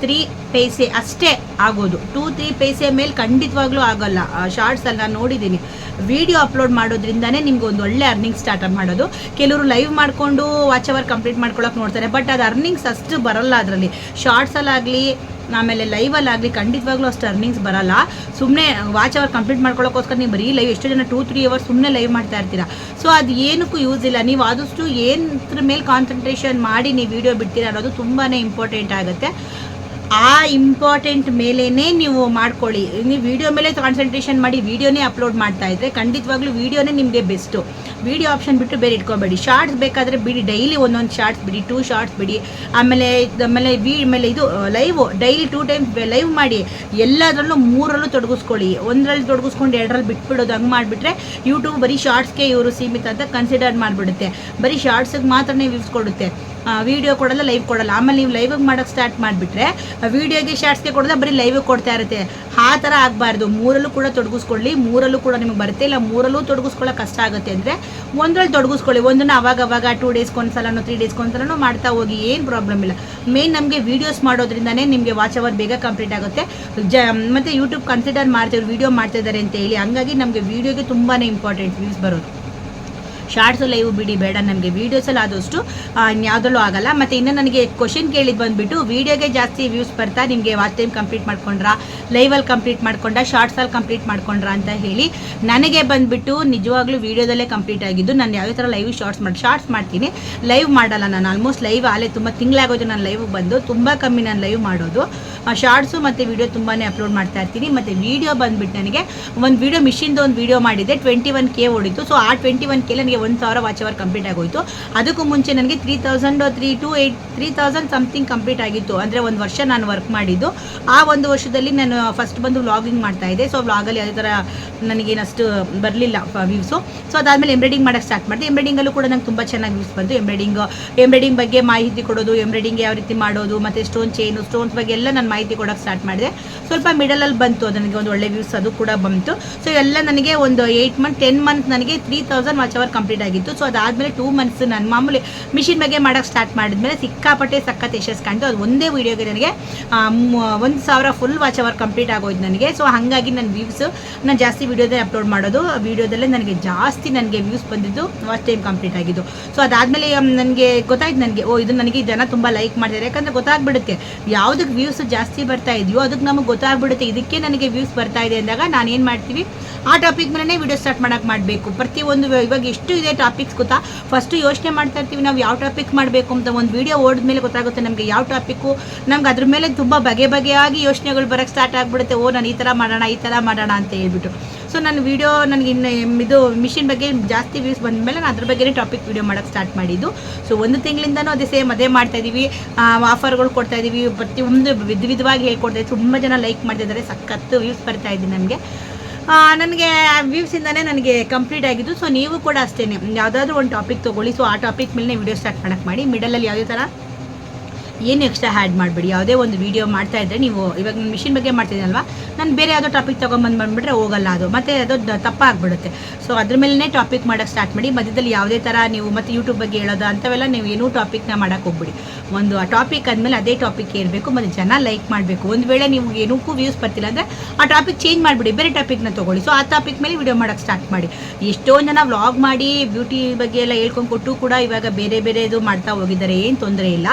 ತ್ರೀ ಪೈಸೆ ಅಷ್ಟೇ ಆಗೋದು. ಟೂ ತ್ರೀ ಪೈಸೆ ಮೇಲೆ ಖಂಡಿತವಾಗ್ಲೂ ಆಗೋಲ್ಲ. ಶಾರ್ಟ್ಸಲ್ಲಿ ನಾನು ನೋಡಿದ್ದೀನಿ ವಿಡಿಯೋ ಅಪ್ಲೋಡ್ ಮಾಡೋದ್ರಿಂದನೇ ನಿಮ್ಗೆ ಒಂದು ಒಳ್ಳೆ ಅರ್ನಿಂಗ್ ಸ್ಟಾರ್ಟ್ ಮಾಡೋದು. ಕೆಲವರು ಲೈವ್ ಮಾಡಿಕೊಂಡು ವಾಚ್ ಅವರ್ ಕಂಪ್ಲೀಟ್ ಮಾಡ್ಕೊಳಕ್ಕೆ ನೋಡ್ತಾರೆ ಬಟ್ ಅದು ಅರ್ನಿಂಗ್ಸ್ ಅಷ್ಟು ಬರಲ್ಲ ಅದರಲ್ಲಿ. ಶಾರ್ಟ್ಸಲ್ಲಾಗಲಿ ಆಮೇಲೆ ಲೈವಲ್ಲಾಗಲಿ ಖಂಡಿತವಾಗ್ಲೂ ಅಷ್ಟು ಅರ್ನಿಂಗ್ಸ್ ಬರಲ್ಲ. ಸುಮ್ಮನೆ ವಾಚ್ ಅವರ್ ಕಂಪ್ಲೀಟ್ ಮಾಡ್ಕೊಳ್ಳೋಕ್ಕೋಸ್ಕರ ನೀವು ಬರೀ ಲೈವ್ ಎಷ್ಟೋ ಜನ ಟೂ ತ್ರೀ ಅವರ್ ಸುಮ್ಮನೆ ಲೈವ್ ಮಾಡ್ತಾ ಇರ್ತೀರಾ. ಸೊ ಅದು ಏನಕ್ಕೂ ಯೂಸ್ ಇಲ್ಲ. ನೀವು ಆದಷ್ಟು ಏನದ್ರ ಮೇಲೆ ಕಾನ್ಸಂಟ್ರೇಷನ್ ಮಾಡಿ ನೀವು ವಿಡಿಯೋ ಬಿಡ್ತೀರಾ ಅನ್ನೋದು ತುಂಬಾ ಇಂಪಾರ್ಟೆಂಟ್ ಆಗುತ್ತೆ. ಆ ಇಂಪಾರ್ಟೆಂಟ್ ಮೇಲೇ ನೀವು ಮಾಡ್ಕೊಳ್ಳಿ. ನೀವು ವಿಡಿಯೋ ಮೇಲೆ ಕಾನ್ಸಂಟ್ರೇಷನ್ ಮಾಡಿ ವಿಡಿಯೋನೇ ಅಪ್ಲೋಡ್ ಮಾಡ್ತಾ ಇದ್ರೆ ಖಂಡಿತವಾಗ್ಲೂ ವಿಡಿಯೋನೇ ನಿಮಗೆ ಬೆಸ್ಟು ವಿಡಿಯೋ ಆಪ್ಷನ್ ಬಿಟ್ಟು ಬೇರೆ ಇಟ್ಕೊಬೇಡಿ. ಶಾರ್ಟ್ಸ್ ಬೇಕಾದರೆ ಬಿಡಿ. ಡೈಲಿ ಒಂದೊಂದು ಶಾರ್ಟ್ಸ್ ಬಿಡಿ ಟೂ ಶಾರ್ಟ್ಸ್ ಬಿಡಿ. ಆಮೇಲೆ ಆಮೇಲೆ ವಿ ಮೇಲೆ ಇದು live daily two times live ಮಾಡಿ. ಎಲ್ಲದರಲ್ಲೂ ಮೂರಲ್ಲೂ ತೊಡಗಿಸ್ಕೊಳ್ಳಿ. ಒಂದರಲ್ಲಿ ತೊಡಗಿಸ್ಕೊಂಡು ಎರಡರಲ್ಲಿ ಬಿಟ್ಬಿಡೋದು ಹಂಗೆ ಮಾಡಿಬಿಟ್ರೆ ಯೂಟ್ಯೂಬ್ ಬರೀ ಶಾರ್ಟ್ಸ್ಗೆ ಇವರು ಸೀಮಿತ ಅಂತ ಕನ್ಸಿಡರ್ ಮಾಡಿಬಿಡುತ್ತೆ. ಬರೀ ಶಾರ್ಟ್ಸಿಗೆ ಮಾತ್ರ ವ್ಯೂಸ್ ಕೊಡುತ್ತೆ. ವಿಡಿಯೋ ಕೊಡಲ್ಲ ಲೈವ್ ಕೊಡಲ್ಲ. ಆಮೇಲೆ ನೀವು ಲೈವಿಗೆ ಮಾಡೋಕೆ ಸ್ಟಾರ್ಟ್ ಮಾಡಿಬಿಟ್ರೆ ವಿಡಿಯೋಗೆ ಶಾರ್ಟ್ಸ್ಗೆ ಕೊಡೋದ ಬರೀ ಲೈವಿಗೆ ಕೊಡ್ತಾ ಇರುತ್ತೆ. ಆ ಥರ ಆಗಬಾರ್ದು. ಮೂರಲ್ಲೂ ಕೂಡ ತೊಡಗಿಸ್ಕೊಳ್ಳಿ. ಮೂರಲ್ಲೂ ಕೂಡ ನಿಮಗೆ ಬರುತ್ತೆ. ಇಲ್ಲ, ಮೂರಲ್ಲೂ ತೊಡಗಿಸ್ಕೊಳ್ಳೋಕೆ ಕಷ್ಟ ಆಗುತ್ತೆ ಅಂದರೆ ಒಂದರಲ್ಲಿ ತೊಡಗಿಸ್ಕೊಳ್ಳಿ. ಒಂದನ್ನು ಅವಾಗ ಅವಾಗ ಟೂ ಡೇಸ್ಗೆ ಒಂದ್ಸಲನೋ ತ್ರೀ ಡೇಸ್ಗೆ ಒಂದ್ಸಲನೋ ಮಾಡ್ತಾ ಹೋಗಿ, ಏನು ಪ್ರಾಬ್ಲಮ್ ಇಲ್ಲ. ಮೇನ್ ನಮಗೆ ವೀಡಿಯೋಸ್ ಮಾಡೋದ್ರಿಂದನೇ ನಿಮಗೆ ವಾಚ್ ಅವರ್ ಬೇಗ ಕಂಪ್ಲೀಟ್ ಆಗುತ್ತೆ. ಜ, ಮತ್ತು ಯೂಟ್ಯೂಬ್ ಕನ್ಸಿಡರ್ ಮಾಡ್ತೀವಿ ವಿಡಿಯೋ ಮಾಡ್ತಿದ್ದಾರೆ ಅಂತ ಹೇಳಿ, ಹಂಗಾಗಿ ನಮಗೆ ವೀಡಿಯೋಗೆ ತುಂಬಾ ಇಂಪಾರ್ಟೆಂಟ್ ವ್ಯೂಸ್ ಬರೋದು. ಶಾರ್ಟ್ಸು ಲೈವ್ ಬಿಡಿ, ಬೇಡ ನಮಗೆ. ವೀಡಿಯೋಸಲ್ಲಿ ಆದಷ್ಟು ಇನ್ಯಾವುದಲ್ಲೂ ಆಗಲ್ಲ. ಮತ್ತು ಇನ್ನು ನನಗೆ ಕ್ವಶನ್ ಕೇಳಿದ್ದು ಬಂದುಬಿಟ್ಟು ವೀಡಿಯೋಗೆ ಜಾಸ್ತಿ ವ್ಯೂಸ್ ಬರ್ತಾ, ನಿಮಗೆ ವಾಚ್ ಟೈಮ್ ಕಂಪ್ಲೀಟ್ ಮಾಡ್ಕೊಂಡ್ರಾ ಲೈವಲ್ಲಿ ಕಂಪ್ಲೀಟ್ ಮಾಡ್ಕೊಂಡ್ರಾ ಶಾರ್ಟ್ಸಲ್ಲಿ ಕಂಪ್ಲೀಟ್ ಮಾಡ್ಕೊಂಡ್ರಾ ಅಂತ ಹೇಳಿ ನನಗೆ ಬಂದುಬಿಟ್ಟು ನಿಜವಾಗ್ಲೂ ವೀಡಿಯೋದಲ್ಲೇ ಕಂಪ್ಲೀಟ್ ಆಗಿದ್ದು, ನಾನು ಯಾವ್ಯಾವ ಥರ ಲೈವ್ ಶಾರ್ಟ್ಸ್ ಮಾಡಿ ಶಾರ್ಟ್ಸ್ ಮಾಡ್ತೀನಿ. ಲೈವ್ ಮಾಡಲ್ಲ ನಾನು ಆಲ್ಮೋಸ್ಟ್ ಲೈವ್ ಆಲೇ ತುಂಬ ತಿಂಗಳಾಗೋದು ನಾನು ಲೈವ್ ಬಂದು. ತುಂಬ ಕಮ್ಮಿ ನಾನು ಲೈವ್ ಮಾಡೋದು. ಶಾರ್ಟ್ಸು ಮತ್ತು ವೀಡಿಯೋ ತುಂಬಾ ಅಪ್ಲೋಡ್ ಮಾಡ್ತಾ ಇರ್ತೀನಿ. ಮತ್ತು ವೀಡಿಯೋ ಬಂದುಬಿಟ್ಟು ನನಗೆ ಒಂದು ವೀಡಿಯೋ ಮಿಷಿನ್ದು ಒಂದು ವೀಡಿಯೋ ಮಾಡಿದ್ದೆ ಟ್ವೆಂಟಿ ಒನ್ ಕೆ ಓಡಿತ್ತು. ಸೊ ಆ ಟ್ವೆಂಟಿ ಒನ್ ಕೆ ನನಗೆ ಒಂದು ಸಾವಿರ ವಾಚ್ ಅವರ್ ಕಂಪ್ಲೀಟ್ ಆಗೋಯ್ತು. ಅದಕ್ಕೂ ಮುಂಚೆ ನನಗೆ three thousand three two eight three thousand something complete ಆಗಿತ್ತು. ಅಂದರೆ ಒಂದು ವರ್ಷ ನಾನು ವರ್ಕ್ ಮಾಡಿದ್ದು. ಆ ಒಂದು ವರ್ಷದಲ್ಲಿ ನಾನು ಫಸ್ಟ್ ಬಂದು ವ್ಲಾಗಿಂಗ್ ಮಾಡ್ತಾ ಇದ್ದೆ. ಸೊ ವ್ಲಾಗಲ್ಲಿ ಯಾವುದೇ ಥರ ನನಗೇನಷ್ಟು ಬರಲಿಲ್ಲ ವ್ಯೂಸು ಸೊ ಅದಾದಮೇಲೆ ಎಂಬ್ರಾಯ್ಡಿಂಗ್ ಮಾಡೋಕ್ಕೆ ಸ್ಟಾರ್ಟ್ ಮಾಡಿದೆ. ಎಂಬ್ರಾಯ್ಡಿಂಗಲ್ಲೂ ಕೂಡ ನಂಗೆ ತುಂಬ ಚೆನ್ನಾಗಿ ವ್ಯೂಸ್ ಬಂತು. ಎಂಬ್ರಾಯ್ಡಿಂಗ್ ಎಂಬ್ರಾಯ್ಡಿಂಗ್ ಬಗ್ಗೆ ಮಾಹಿತಿ ಕೊಡೋದು ಎಂಬ್ರಾಯ್ಡಿಂಗ್ ಯಾವ ರೀತಿ ಮಾಡೋದು, ಮತ್ತು ಸ್ಟೋನ್ ಚೈನು ಸ್ಟೋನ್ಸ್ ಬಗ್ಗೆ ಎಲ್ಲ ನಾನು ಮಾಹಿತಿ ಕೊಡೋಕ್ಕೆ ಸ್ಟಾರ್ಟ್ ಮಾಡಿದೆ. ಸ್ವಲ್ಪ ಮಿಡಲಲ್ಲಿ ಬಂತು, ಅದು ನನಗೆ ಒಂದು ಒಳ್ಳೆ ವ್ಯೂಸ್ ಅದು ಕೂಡ ಬಂತು. ಸೊ ಎಲ್ಲ ನನಗೆ ಒಂದು ಏಯ್ಟ್ ಮಂತ್ ಟೆನ್ ಮಂತ್ ನನಗೆ three thousand watch hour complete ಆಗಿತ್ತು. ಸೊ ಅದಾದಮೇಲೆ ಟೂ ಮಂತ್ಸ್ ನಾನು ಮಾಮೂಲಿ ಮಿಷಿನ್ ಬಗ್ಗೆ ಮಾಡೋಕ್ಕೆ ಸ್ಟಾರ್ಟ್ ಮಾಡಿದ್ಮೇಲೆ ಸಿಕ್ಕಾಪಟ್ಟೆ ಸಖತ್ ಯಶಸ್ ಕಾಣ್ತು. ಅದು ಒಂದೇ ವೀಡಿಯೋಗೆ ನನಗೆ ಒಂದು ಸಾವಿರ ಫುಲ್ ವಾಚ್ ಅವರ್ ಕಂಪ್ಲೀಟ್ ಆಗೋಯ್ತು ನನಗೆ. ಸೊ ಹಾಗಾಗಿ ನನ್ನ ವ್ಯೂಸ್ ನಾನು ಜಾಸ್ತಿ ವೀಡಿಯೋದಲ್ಲಿ ಅಪ್ಲೋಡ್ ಮಾಡೋದು. ವೀಡಿಯೋದಲ್ಲೇ ನನಗೆ ಜಾಸ್ತಿ ನನಗೆ ವ್ಯೂಸ್ ಬಂದಿದ್ದು ವಾಚ್ ಟೈಮ್ ಕಂಪ್ಲೀಟ್ ಆಗಿದ್ದು. ಸೊ ಅದಾದಮೇಲೆ ನನಗೆ ಗೊತ್ತಾಯ್ತು ನನಗೆ, ಓ, ಇದು ನನಗೆ ಜನ ತುಂಬ ಲೈಕ್ ಮಾಡಿದ್ದಾರೆ ಯಾಕಂದರೆ ಗೊತ್ತಾಗ್ಬಿಡುತ್ತೆ ಯಾವುದಕ್ಕೆ ವ್ಯೂಸ್ ಜಾಸ್ತಿ ಬರ್ತಾ ಇದೆಯೋ ಅದಕ್ಕೆ ನಮಗೆ ಗೊತ್ತಾಗ್ಬಿಡುತ್ತೆ. ಇದಕ್ಕೆ ನನಗೆ ವ್ಯೂಸ್ ಬರ್ತಾ ಇದೆ ಅಂದಾಗ ನಾನು ಏನು ಮಾಡ್ತೀವಿ ಆ ಟಾಪಿಕ್ ಮೇಲೆ ವಿಡಿಯೋ ಸ್ಟಾರ್ಟ್ ಮಾಡೋಕ್ಕೆ ಮಾಡಬೇಕು. ಪ್ರತಿಯೊಂದು ಇವಾಗ ಎಷ್ಟು ಇದೆ ಟಾಪಿಕ್ಸ್ ಗೊತ್ತಾ? ಫಸ್ಟು ಯೋಚನೆ ಮಾಡ್ತಾ ಇರ್ತೀವಿ ನಾವು ಯಾವ ಟಾಪಿಕ್ ಮಾಡಬೇಕು ಅಂತ ಒಂದು ವಿಡಿಯೋ ಓಡಿದ್ಮೇಲೆ ಗೊತ್ತಾಗುತ್ತೆ ನಮಗೆ ಯಾವ ಟಾಪಿಕ್ಕು ನಮ್ಗೆ ಅದ್ರ ಮೇಲೆ ತುಂಬ ಬಗೆ ಬಗೆಯಾಗಿ ಯೋಚನೆಗಳು ಬರೋಕ್ಕೆ ಸ್ಟಾರ್ಟ್ ಆಗಿಬಿಡುತ್ತೆ. ಓ, ನಾನು ಈ ಥರ ಮಾಡೋಣ, ಈ ಥರ ಮಾಡೋಣ ಅಂತ ಹೇಳ್ಬಿಟ್ಟು. ಸೊ ನನ್ನ ವಿಡಿಯೋ ನನಗೆ ಇನ್ನು ಇದು ಮಿಷಿನ್ ಬಗ್ಗೆ ಜಾಸ್ತಿ ವ್ಯೂಸ್ ಬಂದ ಮೇಲೆ ನಾನು ಅದ್ರ ಬಗ್ಗೆನೇ ಟಾಪಿಕ್ ವಿಡಿಯೋ ಮಾಡೋಕ್ಕೆ ಸ್ಟಾರ್ಟ್ ಮಾಡಿದ್ದು. ಸೊ ಒಂದು ತಿಂಗಳಿಂದನೂ ಅದೇ ಸೇಮ್ ಅದೇ ಮಾಡ್ತಾ ಇದ್ದೀವಿ ಆಫರ್ಗಳು ಕೊಡ್ತಾ ಇದ್ದೀವಿ ಪ್ರತಿಯೊಂದು ವಿಧ ವಿಧವಾಗಿ ಹೇಳ್ಕೊಡ್ತಾ ಇದ್ದೀವಿ ತುಂಬ ಜನ ಲೈಕ್ ಮಾಡ್ತಿದ್ದಾರೆ ಸಖತ್ತು ವ್ಯೂಸ್ ಬರ್ತಾ ಇದೆ ನನಗೆ ನನಗೆ ವ್ಯೂಸಿಂದನೇ ನನಗೆ ಕಂಪ್ಲೀಟ್ ಆಗಿದ್ದು ಸೊ ನೀವು ಕೂಡ ಅಷ್ಟೇ ಯಾವುದಾದ್ರೂ ಒಂದು ಟಾಪಿಕ್ ತೊಗೊಳ್ಳಿ ಸೊ ಆ ಟಾಪಿಕ್ ಮೇಲೆ ವಿಡಿಯೋ ಸ್ಟಾರ್ಟ್ ಮಾಡೋಕ್ಕೆ ಮಾಡಿ. ಮಿಡಲಲ್ಲಿ ಯಾವುದೇ ಥರ ಏನು ಎಕ್ಸ್ಟ್ರಾ ಆ್ಯಡ್ ಮಾಡಿಬಿಡಿ? ಯಾವುದೇ ಒಂದು ವೀಡಿಯೋ ಮಾಡ್ತಾ ಇದ್ದರೆ ನೀವು ಇವಾಗ ನಾನು ಮಿಷಿನ್ ಬಗ್ಗೆ ಮಾಡ್ತಿದ್ದೀನಲ್ವಾ? ನಾನು ಬೇರೆ ಯಾವುದೋ ಟಾಪಿಕ್ ತೊಗೊಂಬಂದು ಬಂದುಬಿಟ್ರೆ ಹೋಗಲ್ಲ ಅದು. ಮತ್ತು ಅದು ತಪ್ಪಾಗ್ಬಿಡುತ್ತೆ. ಸೊ ಅದ್ರ ಮೇಲೇ ಟಾಪಿಕ್ ಮಾಡೋಕ್ಕೆ ಸ್ಟಾರ್ಟ್ ಮಾಡಿ, ಮಧ್ಯದಲ್ಲಿ ಯಾವುದೇ ಥರ ನೀವು ಮತ್ತು ಯೂಟ್ಯೂಬ್ ಬಗ್ಗೆ ಹೇಳೋದು ಅಂಥವೆಲ್ಲ ನೀವು ಏನೂ ಟಾಪಿಕ್ನ ಮಾಡೋಕ್ಕೆ ಹೋಗ್ಬಿಡಿ. ಒಂದು ಆ ಟಾಪಿಕ್ ಆದಮೇಲೆ ಅದೇ ಟಾಪಿಕ್ ಇರಬೇಕು, ಮತ್ತು ಜನ ಲೈಕ್ ಮಾಡಬೇಕು. ಒಂದು ವೇಳೆ ನೀವು ಏನಕ್ಕೂ ವ್ಯೂಸ್ ಬರ್ತಿಲ್ಲ ಅಂದರೆ ಆ ಟಾಪಿಕ್ ಚೇಂಜ್ ಮಾಡಿಬಿಡಿ, ಬೇರೆ ಟಾಪಿಕ್ನ ತೊಗೊಳ್ಳಿ. ಸೊ ಆ ಟಾಪಿಕ್ ಮೇಲೆ ವಿಡಿಯೋ ಮಾಡೋಕ್ಕೆ ಸ್ಟಾರ್ಟ್ ಮಾಡಿ. ಎಷ್ಟೊಂದು ಜನ ವ್ಲಾಗ್ ಮಾಡಿ ಬ್ಯೂಟಿ ಬಗ್ಗೆ ಎಲ್ಲ ಹೇಳ್ಕೊಂಡು ಕೊಟ್ಟು ಕೂಡ ಇವಾಗ ಬೇರೆ ಬೇರೆದು ಮಾಡ್ತಾ ಹೋಗಿದ್ದಾರೆ, ಏನು ತೊಂದರೆ ಇಲ್ಲ.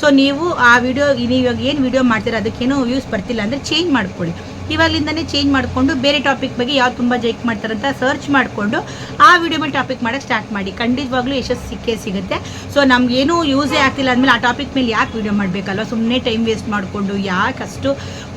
ಸೊ ನೀವು ಆ ವಿಡಿಯೋ ನೀವು ಇವಾಗ ಏನು ವಿಡಿಯೋ ಮಾಡ್ತೀರಾ, ಅದಕ್ಕೇನೋ ವ್ಯೂಸ್ ಬರ್ತಿಲ್ಲ ಅಂದರೆ ಚೇಂಜ್ ಮಾಡ್ಕೊಳ್ಳಿ. ಇವಾಗಲಿಂದನೇ ಚೇಂಜ್ ಮಾಡಿಕೊಂಡು ಬೇರೆ ಟಾಪಿಕ್ ಬಗ್ಗೆ ಯಾವ್ದು ತುಂಬ ಜೈಕ್ ಮಾಡ್ತಾರಂತ ಸರ್ಚ್ ಮಾಡಿಕೊಂಡು ಆ ವಿಡಿಯೋ ಮೇಲೆ ಟಾಪಿಕ್ ಮಾಡೋಕ್ಕೆ ಸ್ಟಾರ್ಟ್ ಮಾಡಿ. ಖಂಡಿತವಾಗ್ಲೂ ಯಶಸ್ಸು ಸಿಕ್ಕೇ ಸಿಗುತ್ತೆ. ಸೊ ನಮಗೇನೂ ಯೂಸೇ ಆಗ್ತಿಲ್ಲ ಅಂದಮೇಲೆ ಆ ಟಾಪಿಕ್ ಮೇಲೆ ಯಾಕೆ ವಿಡಿಯೋ ಮಾಡಬೇಕಲ್ವ? ಸುಮ್ಮನೆ ಟೈಮ್ ವೇಸ್ಟ್ ಮಾಡಿಕೊಂಡು ಯಾಕೆ ಅಷ್ಟು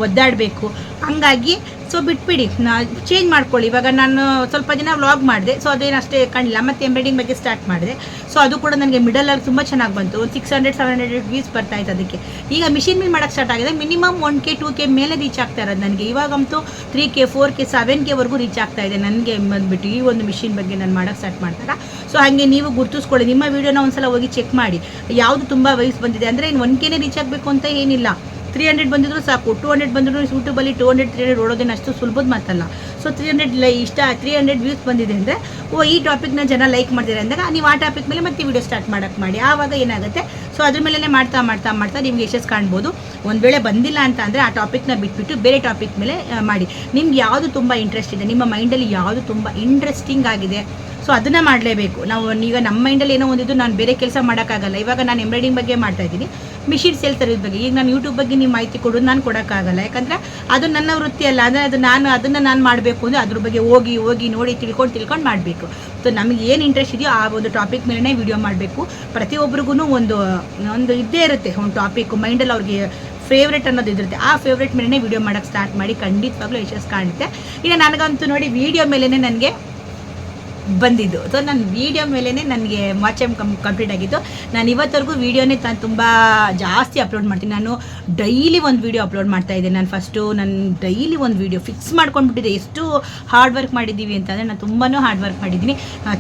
ಒದ್ದಾಡಬೇಕು? ಹಂಗಾಗಿ ಸೊ ಬಿಟ್ಬಿಡಿ. ನಾ ಚೇಂಜ್ ಮಾಡ್ಕೊಳ್ಳಿ. ಇವಾಗ ನಾನು ಸ್ವಲ್ಪ ದಿನ ವ್ಲಾಗ್ ಮಾಡಿದೆ. ಸೊ ಅದೇನು ಅಷ್ಟೇ ಕಾಣಲಿಲ್ಲ. ಮತ್ತು ಎಂಬ್ರಾಯ್ಡಿಂಗ್ ಬಗ್ಗೆ ಸ್ಟಾರ್ಟ್ ಮಾಡಿದೆ. ಸೊ ಅದು ಕೂಡ ನನಗೆ ಮಿಡಲಲ್ಲಿ ತುಂಬ ಚೆನ್ನಾಗಿ ಬಂತು. ಒಂದು six hundred seven hundred views ಬರ್ತಾ ಇತ್ತು ಅದಕ್ಕೆ. ಈಗ ಮಿಷಿನ್ ಮೇಲೆ ಮಾಡೋಕ್ಕೆ ಸ್ಟಾರ್ಟ್ ಆಗಿದೆ. Minimum one K two K ಮೇಲೆ ರೀಚ್ ಆಗ್ತಾ ಇರೋದು ನನಗೆ. ಇವಾಗಂತೂ three K four K seven ಕೆವರೆಗೂ reach ಆಗ್ತಾ ಇದೆ ನನಗೆ ಬಂದುಬಿಟ್ಟು ಈ ಒಂದು ಮಿಷಿನ್ ಬಗ್ಗೆ ನಾನು ಮಾಡೋಕ್ಕೆ ಸ್ಟಾರ್ಟ್ ಮಾಡ್ತಾರೆ ಸೊ ಹಾಗೆ ನೀವು ಗುರುತಿಸ್ಕೊಳ್ಳಿ. ನಿಮ್ಮ ವೀಡಿಯೋನ ಒಂದ್ಸಲ ಹೋಗಿ ಚೆಕ್ ಮಾಡಿ. ಯಾವುದು ತುಂಬ ವಯಸ್ಸು ಬಂದಿದೆ ಅಂದರೆ ಇನ್ನು ಒನ್ ಕೆನೇ ರೀಚ್ ಆಗಬೇಕು ಅಂತ ಏನಿಲ್ಲ. ತ್ರೀ ಹಂಡ್ರೆಡ್ ಬಂದಿದ್ರು ಸಾಕು ಟೂ ಹಂಡ್ರೆಡ್ ಬಂದರೂ ಯೂಟ್ಯೂಬಲ್ಲಿ ಟೂ ಹಂಡ್ರೆಡ್ ತ್ರೀ ಹಂಡ್ರೆಡ್ ಓಡೋದೇನು ಅಷ್ಟು ಸುಲಭದ ಮಾತಲ್ಲ. ಸೊ ತ್ರೀ ಹಂಡ್ರೆಡ್ ಇಷ್ಟ ತ್ರೀ ಹಂಡ್ರೆಡ್ ವ್ಯೂಸ್ ಬಂದಿದೆ ಅಂದರೆ, ಓ, ಈ ಟಾಪಿಕ್ನ ಜನ ಲೈಕ್ ಮಾಡ್ತಾರೆ ಅಂದಾಗ, ನೀವು ಆ ಟಾಪಿಕ್ ಮೇಲೆ ಮತ್ತೆ ವಿಡಿಯೋ ಸ್ಟಾರ್ಟ್ ಮಾಡೋಕ್ಕೆ ಮಾಡಿ. ಆವಾಗ ಏನಾಗುತ್ತೆ? ಸೊ ಅದ್ರ ಮೇಲೆ ಮಾಡ್ತಾ ಮಾಡ್ತಾ ಮಾಡ್ತಾ ನಿಮ್ಗೆ ಯಶಸ್ಸು ಕಾಣ್ಬೋದು. ಒಂದು ವೇಳೆ ಬಂದಿಲ್ಲ ಅಂತ ಅಂದರೆ ಆ ಟಾಪಿಕ್ನ ಬಿಟ್ಬಿಟ್ಟು ಬೇರೆ ಟಾಪಿಕ್ ಮೇಲೆ ಮಾಡಿ. ನಿಮ್ಗೆ ಯಾವುದು ತುಂಬ ಇಂಟ್ರೆಸ್ಟ್ ಇದೆ? ನಿಮ್ಮ ಮೈಂಡಲ್ಲಿ ಯಾವುದು ತುಂಬ ಇಂಟ್ರೆಸ್ಟಿಂಗ್ ಆಗಿದೆ? ಸೊ ಅದನ್ನು ಮಾಡಲೇಬೇಕು. ನಾವು ಈಗ ನಮ್ಮ ಮೈಂಡಲ್ಲಿ ಏನೋ ಒಂದಿದ್ದು ನಾನು ಬೇರೆ ಕೆಲಸ ಮಾಡೋಕ್ಕಾಗಲ್ಲ. ಇವಾಗ ನಾನು ಎಂಬ್ರಾಯ್ಡಿಂಗ್ ಬಗ್ಗೆ ಮಾಡ್ತಾ ಇದ್ದೀನಿ. ಮಿಷಿನ್ ಸೇಲ್ ತರೋದ್ರ ಬಗ್ಗೆ. ಈಗ ನಾನು ಯೂಟ್ಯೂಬ್ ಬಗ್ಗೆ ನೀವು ಮಾಹಿತಿ ಕೊಡೋದು ನಾನು ಕೊಡೋಕ್ಕಾಗಲ್ಲ. ಯಾಕಂದರೆ ಅದು ನನ್ನ ವೃತ್ತಿ ಅಲ್ಲ. ಅಂದರೆ ಅದು ನಾನು, ಅದನ್ನು ನಾನು ಮಾಡಬೇಕು ಅಂದರೆ ಅದ್ರ ಬಗ್ಗೆ ಹೋಗಿ ಹೋಗಿ ನೋಡಿ, ತಿಳ್ಕೊಂಡು ತಿಳ್ಕೊಂಡು ಮಾಡಬೇಕು. ಸೊ ನಮಗೆ ಏನು ಇಂಟ್ರೆಸ್ಟ್ ಇದೆಯೋ ಆ ಒಂದು ಟಾಪಿಕ್ ಮೇಲೇ ವಿಡಿಯೋ ಮಾಡಬೇಕು. ಪ್ರತಿಯೊಬ್ಬರಿಗೂ ಒಂದು ಒಂದು ಇದ್ದೇ ಇರುತ್ತೆ. ಒಂದು ಟಾಪಿಕ್ ಮೈಂಡಲ್ಲಿ ಅವ್ರಿಗೆ ಫೇವ್ರೇಟ್ ಅನ್ನೋದು ಇರುತ್ತೆ ಆ ಫೇವ್ರೇಟ್ ಮೇಲೇ ವಿಡಿಯೋ ಮಾಡೋಕ್ಕೆ ಸ್ಟಾರ್ಟ್ ಮಾಡಿ ಖಂಡಿತವಾಗ್ಲೂ ಯಶಸ್ಸು ಕಾಣುತ್ತೆ. ಈಗ ನನಗಂತೂ ನೋಡಿ ವಿಡಿಯೋ ಮೇಲೇ ನನಗೆ ಬಂದಿದ್ದು. ಸೊ ನನ್ನ ವೀಡಿಯೋ ಮೇಲೇ ನನಗೆ ವಾಚ್ ಎಂ ಕಮ್ ಕಂಪ್ಲೀಟ್ ಆಗಿತ್ತು. ನಾನು ಇವತ್ತವರೆಗೂ ವೀಡಿಯೋನೇ ತಾನು ತುಂಬ ಜಾಸ್ತಿ ಅಪ್ಲೋಡ್ ಮಾಡ್ತೀನಿ. ನಾನು ಡೈಲಿ ಒಂದು ವೀಡಿಯೋ ಅಪ್ಲೋಡ್ ಮಾಡ್ತಾ ಇದ್ದೆ. ನಾನು ಫಸ್ಟು ನಾನು ಡೈಲಿ ಒಂದು ವೀಡಿಯೋ ಫಿಕ್ಸ್ ಮಾಡ್ಕೊಂಡ್ಬಿಟ್ಟಿದ್ದೆ ಎಷ್ಟು ಹಾರ್ಡ್ ವರ್ಕ್ ಮಾಡಿದ್ದೀವಿ ಅಂತಂದರೆ ನಾನು ತುಂಬಾ ಹಾರ್ಡ್ ವರ್ಕ್ ಮಾಡಿದ್ದೀನಿ.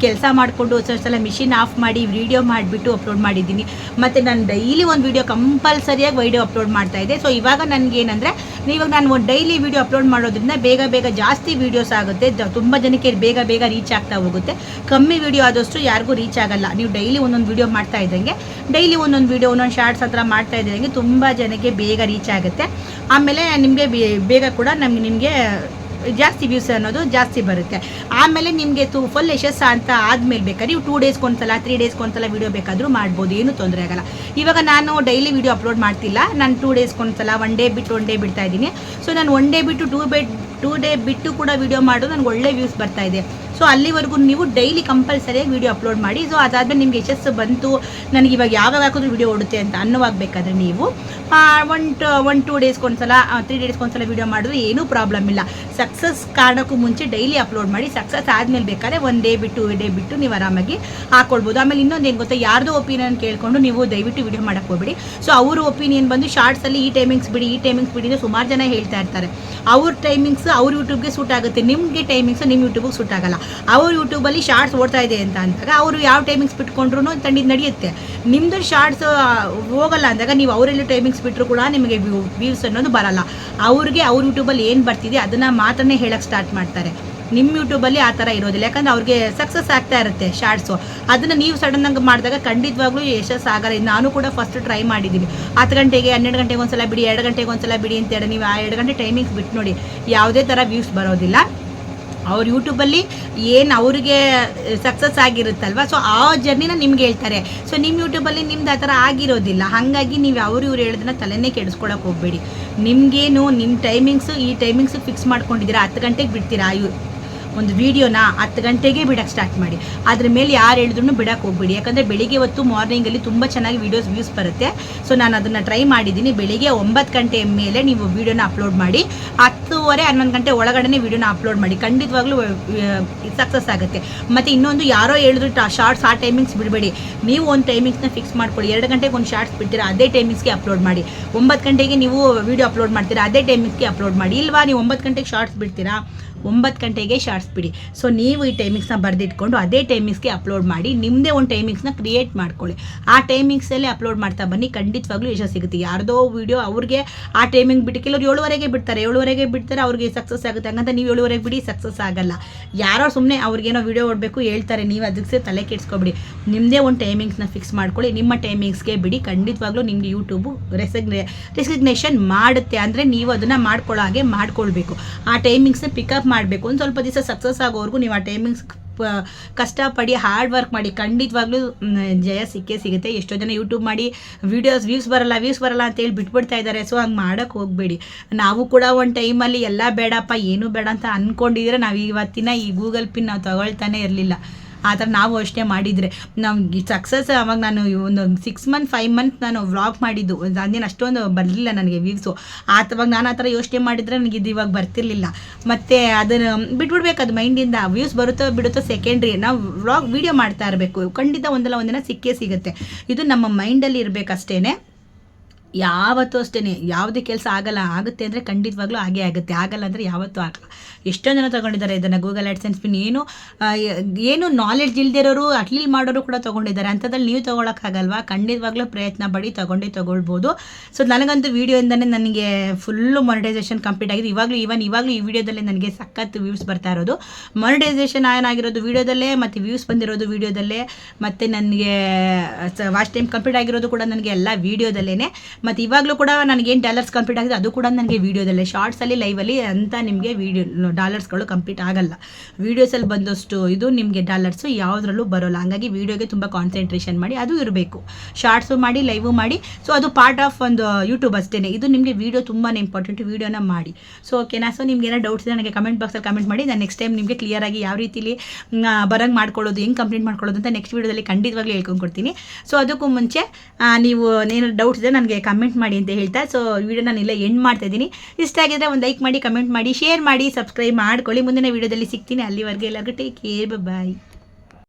ಕೆಲಸ ಮಾಡಿಕೊಂಡು ಸಲ ಮಿಷಿನ್ ಆಫ್ ಮಾಡಿ ವೀಡಿಯೋ ಮಾಡಿಬಿಟ್ಟು ಅಪ್ಲೋಡ್ ಮಾಡಿದ್ದೀನಿ. ಮತ್ತು ನಾನು ಡೈಲಿ ಒಂದು ವೀಡಿಯೋ ಕಂಪಲ್ಸರಿಯಾಗಿ ವೀಡಿಯೋ ಅಪ್ಲೋಡ್ ಮಾಡ್ತಾ ಇದ್ದೆ. ಸೊ ಇವಾಗ ನನಗೇನಂದರೆ ಇವಾಗ ನಾನು ಒಂದು ಡೈಲಿ ವೀಡಿಯೋ ಅಪ್ಲೋಡ್ ಮಾಡೋದ್ರಿಂದ ಬೇಗ ಬೇಗ ಜಾಸ್ತಿ ವೀಡಿಯೋಸ್ ಆಗುತ್ತೆ. ತುಂಬ ಜನಕ್ಕೆ ಬೇಗ ಬೇಗ ರೀಚ್ ಆಗ್ತಾ ಹೋಗುತ್ತೆ. ಕಮ್ಮಿ ವೀಡಿಯೋ ಆದಷ್ಟು ಯಾರಿಗೂ ರೀಚ್ ಆಗಲ್ಲ. ನೀವು ಡೈಲಿ ಒಂದೊಂದು ವೀಡಿಯೋ ಮಾಡ್ತಾ ಇದ್ದಂಗೆ ಡೈಲಿ ಒಂದೊಂದು ವೀಡಿಯೋ ಒಂದೊಂದು ಶಾರ್ಟ್ಸ್ ಹತ್ರ ಮಾಡ್ತಾ ಇದ್ದಂಗೆ ತುಂಬ ಜನಕ್ಕೆ ಬೇಗ ರೀಚ್ ಆಗುತ್ತೆ. ಆಮೇಲೆ ನಿಮಗೆ ಬೇಗ ಕೂಡ ನಮಗೆ, ನಿಮಗೆ ಜಾಸ್ತಿ ವ್ಯೂಸ್ ಅನ್ನೋದು ಜಾಸ್ತಿ ಬರುತ್ತೆ. ಆಮೇಲೆ ನಿಮಗೆ ತು ಫುಲ್ ಯಶಸ್ಸ ಅಂತ ಆದಮೇಲೆ ಬೇಕಾದ್ರೆ ನೀವು ಟೂ ಡೇಸ್ಗೆ ಒಂದ್ಸಲ ತ್ರೀ ಡೇಸ್ಗೆ ಒಂದ್ಸಲ ವೀಡಿಯೋ ಬೇಕಾದರೂ ಮಾಡ್ಬೋದು, ಏನು ತೊಂದರೆ ಆಗಲ್ಲ. ಇವಾಗ ನಾನು ಡೈಲಿ ವೀಡಿಯೋ ಅಪ್ಲೋಡ್ ಮಾಡ್ತಿಲ್ಲ. ನಾನು ಟೂ ಡೇಸ್ಗೆ ಒಂದ್ಸಲ ಒನ್ ಡೇ ಬಿಟ್ಟು ಒನ್ ಡೇ ಬಿಡ್ತಾ ಇದ್ದೀನಿ. ಸೊ ನಾನು ಒನ್ ಡೇ ಬಿಟ್ಟು ಟೂ ಬೇ ಟೂ ಡೇ ಬಿಟ್ಟು ಕೂಡ ವೀಡಿಯೋ ಮಾಡೋದು ನನಗೆ ಒಳ್ಳೆ ವ್ಯೂಸ್ ಬರ್ತಾ ಇದೆ. ಸೊ ಅಲ್ಲಿವರೆಗೂ ನೀವು ಡೈಲಿ ಕಂಪಲ್ಸರಿಯಾಗಿ ವೀಡಿಯೋ ಅಪ್ಲೋಡ್ ಮಾಡಿ. ಸೊ ಅದಾದಮೇಲೆ ನಿಮ್ಗೆ ಯಶಸ್ಸು ಬಂತು. ನನಗೆ ಇವಾಗ ಯಾವಾಗ ಹಾಕಿದ್ರು ವೀಡಿಯೋ ಓಡುತ್ತೆ ಅಂತ ಅನ್ನುವಾಗಬೇಕಾದ್ರೆ ನೀವು ಒನ್ ಒನ್ ಟೂ ಡೇಸ್ಗೆ ಒಂದ್ಸಲ ತ್ರೀ ಡೇಸ್ಗೆ ಒಂದ್ಸಲ ವೀಡಿಯೋ ಮಾಡಿದ್ರೆ ಏನೂ ಪ್ರಾಬ್ಲಮ್ ಇಲ್ಲ. ಸಕ್ಸಸ್ ಕಾರಣಕ್ಕೂ ಮುಂಚೆ ಡೈಲಿ ಅಪ್ಲೋಡ್ ಮಾಡಿ ಸಕ್ಸಸ್ ಆದಮೇಲೆ ಬೇಕಾದ್ರೆ ಒಂದು ಡೇ ಬಿಟ್ಟು ಡೇ ಬಿಟ್ಟು ನೀವು ಆರಾಮಾಗಿ ಹಾಕೊಳ್ಬೋದು. ಆಮೇಲೆ ಇನ್ನೊಂದು ಏನು ಗೊತ್ತಾ, ಯಾರ್ದೋ ಒಪಿನಿಯನ್ ಕೇಳ್ಕೊಂಡು ನೀವು ದಯವಿಟ್ಟು ವಿಡಿಯೋ ಮಾಡಕ್ಕೆ ಹೋಗ್ಬಿಡಿ. ಸೊ ಅವ್ರ ಒಪಿನಿಯನ್ ಬಂದು ಶಾರ್ಟ್ಸಲ್ಲಿ ಈ ಟೈಮಿಂಗ್ಸ್ ಬಿಡಿ, ಈ ಟೈಮಿಂಗ್ಸ್ ಬಿಡಿ ಸುಮಾರು ಜನ ಹೇಳ್ತಾ ಇರ್ತಾರೆ. ಅವ್ರ ಟೈಮಿಂಗ್ಸ್ ಅವ್ರ ಯೂಟ್ಯೂಬ್ಗೆ ಸೂಟ್ ಆಗುತ್ತೆ. ನಿಮಗೆ ಟೈಮಿಂಗ್ಸ್ ನಿಮ್ಮ ಯೂಟ್ಯೂಬ್ಗೆ ಸೂಟ್ ಆಗಲ್ಲ. ಅವ್ರ ಯೂಟ್ಯೂಬಲ್ಲಿ ಶಾರ್ಟ್ಸ್ ಓಡ್ತಾ ಇದೆ ಅಂತ ಅಂದಾಗ ಅವರು ಯಾವ ಟೈಮಿಂಗ್ಸ್ ಬಿಟ್ಕೊಂಡ್ರು ತಂಡಿದ್ದು ನಡೆಯುತ್ತೆ. ನಿಮ್ಮದು ಶಾರ್ಟ್ಸ್ ಹೋಗಲ್ಲ ಅಂದಾಗ ನೀವು ಅವರೆಲ್ಲ ಟೈಮಿಂಗ್ಸ್ ಬಿಟ್ಟರು ಕೂಡ ನಿಮಗೆ ವ್ಯೂ ವ್ಯೂಸ್ ಅನ್ನೋದು ಬರಲ್ಲ. ಅವ್ರಿಗೆ ಅವ್ರ ಯೂಟ್ಯೂಬಲ್ಲಿ ಏನು ಬರ್ತಿದೆ ಅದನ್ನು ಮಾತ್ರನೇ ಹೇಳಕ್ಕೆ ಸ್ಟಾರ್ಟ್ ಮಾಡ್ತಾರೆ. ನಿಮ್ಮ ಯೂಟ್ಯೂಬಲ್ಲಿ ಆ ಥರ ಇರೋದಿಲ್ಲ. ಯಾಕಂದ್ರೆ ಅವ್ರಿಗೆ ಸಕ್ಸಸ್ ಆಗ್ತಾ ಇರುತ್ತೆ ಶಾರ್ಟ್ಸು ಅದನ್ನು ನೀವು ಸಡನ್ನಾಗಿ ಮಾಡಿದಾಗ ಖಂಡಿತವಾಗ್ಲೂ ಯಶಸ್ಸು ಆಗಲ್ಲ. ನಾನು ಕೂಡ ಫಸ್ಟ್ ಟ್ರೈ ಮಾಡಿದ್ದೀನಿ ಹತ್ತು ಗಂಟೆಗೆ, ಹನ್ನೆರಡು ಗಂಟೆಗೆ ಒಂದ್ಸಲ ಬಿಡಿ, ಎರಡು ಗಂಟೆಗೆ ಒಂದ್ಸಲ ಬಿಡಿ ಅಂತ ಹೇಳಿ ನೀವು ಆ ಎರಡು ಗಂಟೆ ಟೈಮಿಂಗ್ಸ್ ಬಿಟ್ಟು ನೋಡಿ ಯಾವುದೇ ಥರ ವ್ಯೂಸ್ ಬರೋದಿಲ್ಲ. ಅವ್ರ ಯೂಟ್ಯೂಬಲ್ಲಿ ಏನು ಅವರಿಗೆ ಸಕ್ಸಸ್ ಆಗಿರುತ್ತಲ್ವ? ಸೊ ಆ ಜರ್ನಿನ ನಿಮ್ಗೆ ಹೇಳ್ತಾರೆ. ಸೊ ನಿಮ್ಮ ಯೂಟ್ಯೂಬಲ್ಲಿ ನಿಮ್ದು ಆ ಥರ ಆಗಿರೋದಿಲ್ಲ. ಹಾಗಾಗಿ ನೀವು ಅವ್ರು ಇವ್ರು ಹೇಳೋದನ್ನ ತಲೆನೇ ಕೆಡಿಸ್ಕೊಳಕ್ಕೆ ಹೋಗಬೇಡಿ. ನಿಮಗೇನು ನಿಮ್ಮ ಟೈಮಿಂಗ್ಸು ಈ ಟೈಮಿಂಗ್ಸ್ ಫಿಕ್ಸ್ ಮಾಡ್ಕೊಂಡಿದ್ದೀರಾ, ಹತ್ತು ಗಂಟೆಗೆ ಬಿಡ್ತೀರಾ? ಒಂದು ವಿಡಿಯೋನ ಹತ್ತು ಗಂಟೆಗೆ ಬಿಡಕ್ಕೆ ಸ್ಟಾರ್ಟ್ ಮಾಡಿ. ಅದ್ರ ಮೇಲೆ ಯಾರು ಹೇಳಿದ್ರು ಬಿಡಕ್ಕೆ ಹೋಗ್ಬಿಡಿ. ಯಾಕಂದರೆ ಬೆಳಿಗ್ಗೆ ಹೊತ್ತು ಮಾರ್ನಿಂಗಲ್ಲಿ ತುಂಬ ಚೆನ್ನಾಗಿ ವೀಡಿಯೋಸ್ ವ್ಯೂಸ್ ಬರುತ್ತೆ. ಸೊ ನಾನು ಅದನ್ನು ಟ್ರೈ ಮಾಡಿದ್ದೀನಿ. ಬೆಳಿಗ್ಗೆ ಒಂಬತ್ತು ಗಂಟೆ ಮೇಲೆ ನೀವು ವೀಡಿಯೋನ ಅಪ್ಲೋಡ್ ಮಾಡಿ. ಹತ್ತುವರೆ ಹನ್ನೊಂದು ಗಂಟೆ ಒಳಗಡೆ ವೀಡಿಯೋನ ಅಪ್ಲೋಡ್ ಮಾಡಿ. ಖಂಡಿತವಾಗ್ಲೂ ಸಕ್ಸಸ್ ಆಗುತ್ತೆ. ಮತ್ತು ಇನ್ನೊಂದು ಯಾರೋ ಹೇಳಿದ್ರು ಶಾರ್ಟ್ಸ್ ಆ ಟೈಮಿಂಗ್ಸ್ ಬಿಡಬೇಡಿ. ನೀವು ಒಂದು ಟೈಮಿಂಗ್ಸ್ನ ಫಿಕ್ಸ್ ಮಾಡ್ಕೊಳ್ಳಿ. ಎರಡು ಗಂಟೆಗೆ ಒಂದು ಶಾರ್ಟ್ಸ್ ಬಿಡ್ತೀರಾ, ಅದೇ ಟೈಮಿಂಗ್ಸ್ಗೆ ಅಪ್ಲೋಡ್ ಮಾಡಿ. ಒಂಬತ್ತು ಗಂಟೆಗೆ ನೀವು ವೀಡಿಯೋ ಅಪ್ಲೋಡ್ ಮಾಡ್ತೀರಾ, ಅದೇ ಟೈಮಿಂಗ್ಸ್ಗೆ ಅಪ್ಲೋಡ್ ಮಾಡಿ. ಇಲ್ವಾ, ನೀವು ಒಂಬತ್ತು ಗಂಟೆಗೆ ಶಾರ್ಟ್ಸ್ ಬಿಡ್ತೀರಾ? ಒಂಬತ್ತು ಗಂಟೆಗೆ ಶಾರ್ಟ್ಸ್ ಬಿಡಿ. ಸೊ ನೀವು ಈ ಟೈಮಿಂಗ್ಸ್ನ ಬರೆದಿಟ್ಕೊಂಡು ಅದೇ ಟೈಮಿಂಗ್ಸ್ಗೆ ಅಪ್ಲೋಡ್ ಮಾಡಿ ನಿಮ್ಮದೇ ಒಂದು ಟೈಮಿಂಗ್ಸ್ನ ಕ್ರಿಯೇಟ್ ಮಾಡ್ಕೊಳ್ಳಿ. ಆ ಟೈಮಿಂಗ್ಸಲ್ಲೇ ಅಪ್ಲೋಡ್ ಮಾಡ್ತಾ ಬನ್ನಿ. ಖಂಡಿತವಾಗ್ಲೂ ಯಶಸ್ಸು ಸಿಗುತ್ತೆ. ಯಾರ್ದೋ ವೀಡಿಯೋ ಅವ್ರಿಗೆ ಆ ಟೈಮಿಂಗ್ ಬಿಟ್ಟು ಕೆಲವ್ರು ಏಳುವರೆಗೆ ಬಿಡ್ತಾರೆ. ಏಳುವರೆಗೆ ಬಿಡ್ತಾರೆ, ಅವ್ರಿಗೆ ಸಕ್ಸಸ್ ಆಗುತ್ತೆ ಹಂಗಂತ ನೀವು ಏಳುವರೆಗೆ ಬಿಡಿ ಸಕ್ಸಸ್ ಆಗಲ್ಲ. ಯಾರೋ ಸುಮ್ಮನೆ ಅವ್ರಿಗೇನೋ ವೀಡಿಯೋ ಓಡಬೇಕು ಹೇಳ್ತಾರೆ, ನೀವು ಅದಕ್ಕೆ ತಲೆ ಕೆಡಿಸ್ಕೊಬಿಡಿ. ನಿಮ್ಮದೇ ಒಂದು ಟೈಮಿಂಗ್ಸ್ನ ಫಿಕ್ಸ್ ಮಾಡ್ಕೊಳ್ಳಿ. ನಿಮ್ಮ ಟೈಮಿಂಗ್ಸ್ಗೆ ಬಿಡಿ. ಖಂಡಿತವಾಗ್ಲೂ ನಿಮಗೆ ಯೂಟ್ಯೂಬು ರೆಸಿಗ್ನೆ ರೆಸಿಗ್ನೇಷನ್ ಮಾಡುತ್ತೆ ಅಂದರೆ ನೀವು ಅದನ್ನು ಮಾಡ್ಕೊಳ್ಳೋ ಹಾಗೆ ಮಾಡ್ಕೊಳ್ಬೇಕು. ಆ ಟೈಮಿಂಗ್ಸ್ನ ಪಿಕಪ್ ಮಾಡಬೇಕು. ಒಂದು ಸ್ವಲ್ಪ ದಿವಸ ಸಕ್ಸಸ್ ಆಗೋವರೆಗೂ ನೀವು ಆ ಟೈಮಿಂಗ್ಸ್ ಕಷ್ಟಪಡಿ ಹಾರ್ಡ್ ವರ್ಕ್ ಮಾಡಿ. ಖಂಡಿತವಾಗ್ಲೂ ಜಯ ಸಿಕ್ಕೇ ಸಿಗುತ್ತೆ. ಎಷ್ಟೋ ಜನ ಯೂಟ್ಯೂಬ್ ಮಾಡಿ ವೀಡಿಯೋಸ್ ವ್ಯೂಸ್ ಬರಲ್ಲ ವ್ಯೂಸ್ ಬರಲ್ಲ ಅಂತ ಹೇಳಿ ಬಿಟ್ಬಿಡ್ತಾ ಇದ್ದಾರೆ ಸೊ ಹಂಗೆ ಮಾಡೋಕ್ಕೆ ಹೋಗಬೇಡಿ. ನಾವು ಕೂಡ ಒಂದು ಟೈಮಲ್ಲಿ ಎಲ್ಲ ಬೇಡಪ್ಪ, ಏನೂ ಬೇಡ ಅಂತ ಅಂದ್ಕೊಂಡಿದ್ರೆ ನಾವು ಇವತ್ತಿನ ಈ ಗೂಗಲ್ ಪಿನ್ ನಾವು ತಗೊಳ್ತಾನೆ ಇರಲಿಲ್ಲ. ಆ ಥರ ನಾವು ಅಷ್ಟೇ ಮಾಡಿದರೆ. ನಮ್ಗೆ ಸಕ್ಸಸ್ ಅವಾಗ ನಾನು ಒಂದು ಸಿಕ್ಸ್ ಮಂತ್ ಫೈವ್ ಮಂತ್ ನಾನು ವ್ಲಾಗ್ ಮಾಡಿದ್ದು. ಅದೇನು ಅಷ್ಟೊಂದು ಬರಲಿಲ್ಲ ನನಗೆ ವ್ಯೂಸು ಆತವಾಗ ನಾನು ಆ ಥರ ಯೋಚನೆ ಮಾಡಿದರೆ ನನಗೆ ಇದು ಇವಾಗ ಬರ್ತಿರ್ಲಿಲ್ಲ. ಮತ್ತು ಅದನ್ನು ಬಿಟ್ಬಿಡ್ಬೇಕು ಅದು ಮೈಂಡಿಂದ ವ್ಯೂಸ್ ಬರುತ್ತೋ ಬಿಡುತ್ತೋ ಸೆಕೆಂಡ್ರಿ ನಾವು ವ್ಲಾಗ್ ವೀಡಿಯೋ ಮಾಡ್ತಾ ಇರಬೇಕು. ಖಂಡಿತ ಒಂದಲ್ಲ ಒಂದಿನ ಸಿಕ್ಕೇ ಸಿಗುತ್ತೆ. ಇದು ನಮ್ಮ ಮೈಂಡಲ್ಲಿ ಇರಬೇಕಷ್ಟೇ ಯಾವತ್ತೂ ಅಷ್ಟೇ ಯಾವುದೇ ಕೆಲಸ ಆಗಲ್ಲ, ಆಗುತ್ತೆ ಅಂದರೆ ಖಂಡಿತವಾಗ್ಲೂ ಹಾಗೇ ಆಗುತ್ತೆ, ಆಗಲ್ಲ ಅಂದರೆ ಯಾವತ್ತೂ ಆಗಲ್ಲ. ಎಷ್ಟೋ ಜನ ತೊಗೊಂಡಿದ್ದಾರೆ ಇದನ್ನು ಗೂಗಲ್ ಆ್ಯಡ್ಸೆನ್ಸ್ ಪಿನ್ ಏನು ಏನು ನಾಲೆಡ್ಜ್ ಇಲ್ದಿರೋರು ಅಟ್ಲಿ ಮಾಡೋರು ಕೂಡ ತೊಗೊಂಡಿದ್ದಾರೆ. ಅಂಥದ್ರಲ್ಲಿ ನೀವು ತೊಗೊಳಕ್ಕಾಗಲ್ವಾ ಖಂಡಿತವಾಗ್ಲೂ ಪ್ರಯತ್ನ ಪಡಿ, ತೊಗೊಂಡೇ ತೊಗೊಳ್ಬೋದು. ಸೊ ನನಗಂತೂ ವೀಡಿಯೋಯಿಂದನೇ ನನಗೆ ಫುಲ್ಲು ಮೊನಿಟೈಸೇಷನ್ ಕಂಪ್ಲೀಟ್ ಆಗಿದೆ. ಇವಾಗಲೂ ಇವನ್ ಇವಾಗಲೂ ಈ ವಿಡಿಯೋದಲ್ಲೇ ನನಗೆ ಸಖತ್ ವ್ಯೂಸ್ ಬರ್ತಾ ಇರೋದು. ಮೊನಿಟೈಸೇಷನ್ ಆಗಿರೋದು ವೀಡಿಯೋದಲ್ಲೇ ಮತ್ತು ವ್ಯೂಸ್ ಬಂದಿರೋದು ವೀಡಿಯೋದಲ್ಲೇ ಮತ್ತು ನನಗೆ ವಾಚ್ ಟೈಮ್ ಕಂಪ್ಲೀಟ್ ಆಗಿರೋದು ಕೂಡ ನನಗೆ ಎಲ್ಲ ವೀಡಿಯೋದಲ್ಲೇ ಮತ್ತು ಇವಾಗಲೂ ಕೂಡ ನನಗೇನು ಡಾಲರ್ಸ್ ಕಂಪ್ಲೀಟ್ ಆಗಿದೆ, ಅದು ಕೂಡ ನನಗೆ ವೀಡಿಯೋದಲ್ಲೇ ಶಾರ್ಟ್ಸಲ್ಲಿ ಲೈವಲ್ಲಿ ಅಂತ ನಿಮಗೆ ವೀಡಿಯೋ ಡಾಲರ್ಸ್ಗಳು ಕಂಪ್ಲೀಟ್ ಆಗಲ್ಲ. ವೀಡಿಯೋಸಲ್ಲಿ ಬಂದಷ್ಟು ಇದು ನಿಮಗೆ ಡಾಲರ್ಸು ಯಾವುದ್ರಲ್ಲೂ ಬರೋಲ್ಲ. ಹಂಗಾಗಿ ವೀಡಿಯೋಗೆ ತುಂಬ ಕಾನ್ಸಂಟ್ರೇಷನ್ ಮಾಡಿ, ಅದು ಇರಬೇಕು. ಶಾರ್ಟ್ಸು ಮಾಡಿ ಲೈವು ಮಾಡಿ ಸೊ ಅದು ಪಾರ್ಟ್ ಆಫ್ ಒಂದು ಯೂಟ್ಯೂಬ್ ಅಷ್ಟೇ ಇದು ನಿಮಗೆ ವೀಡಿಯೋ ತುಂಬಾ ಇಂಪಾರ್ಟೆಂಟ್ ವೀಡಿಯೋನ ಮಾಡಿ. ಸೊ ಓಕೆನಾ ಸೊ ನಿಮ್ಗೆ ಏನೋ ಡೌಟ್ಸ್ ಇದೆ ನನಗೆ ಕಮೆಂಟ್ ಬಾಕ್ಸಲ್ಲಿ ಕಮೆಂಟ್ ಮಾಡಿ. ನಾನು ನೆಕ್ಸ್ಟ್ ಟೈಮ್ ನಿಮಗೆ ಕ್ಲಿಯರಾಗಿ ಯಾವ ರೀತಿಲಿ ಬರಂಗ್ ಮಾಡ್ಕೊಳ್ಳೋದು, ಹೆಂಗೆ ಕಂಪ್ಲೀಟ್ ಮಾಡ್ಕೊಳ್ಳೋದು ಅಂತ ನೆಕ್ಸ್ಟ್ ವೀಡಿಯೋದಲ್ಲಿ ಖಂಡಿತವಾಗ್ಲೂ ಹೇಳ್ಕೊಂಡು ಕೊಡ್ತೀನಿ. ಸೊ ಅದಕ್ಕೂ ಮುಂಚೆ ನೀವು ಏನು ಡೌಟ್ಸ್ ಇದೆ ನನಗೆ ಕಮೆಂಟ್ ಮಾಡಿ ಅಂತ ಹೇಳ್ತಾ ಸೊ ವಿಡಿಯೋ ನಾನು ಇಲ್ಲ ಎಂಡ್ ಮಾಡ್ತಾ ಇದ್ದೀನಿ. ಇಷ್ಟ ಆಗಿದ್ರೆ ಒಂದು ಲೈಕ್ ಮಾಡಿ ಕಮೆಂಟ್ ಮಾಡಿ ಶೇರ್ ಮಾಡಿ ಸಬ್ಸ್ಕ್ರೈಬ್ ಮಾಡ್ಕೊಳ್ಳಿ. ಮುಂದಿನ ವಿಡಿಯೋದಲ್ಲಿ ಸಿಗ್ತೀನಿ. ಅಲ್ಲಿವರೆಗೆ ಎಲ್ಲರಿಗೂ ಟೇಕ್ ಕೇರ್ ಬಾಯ್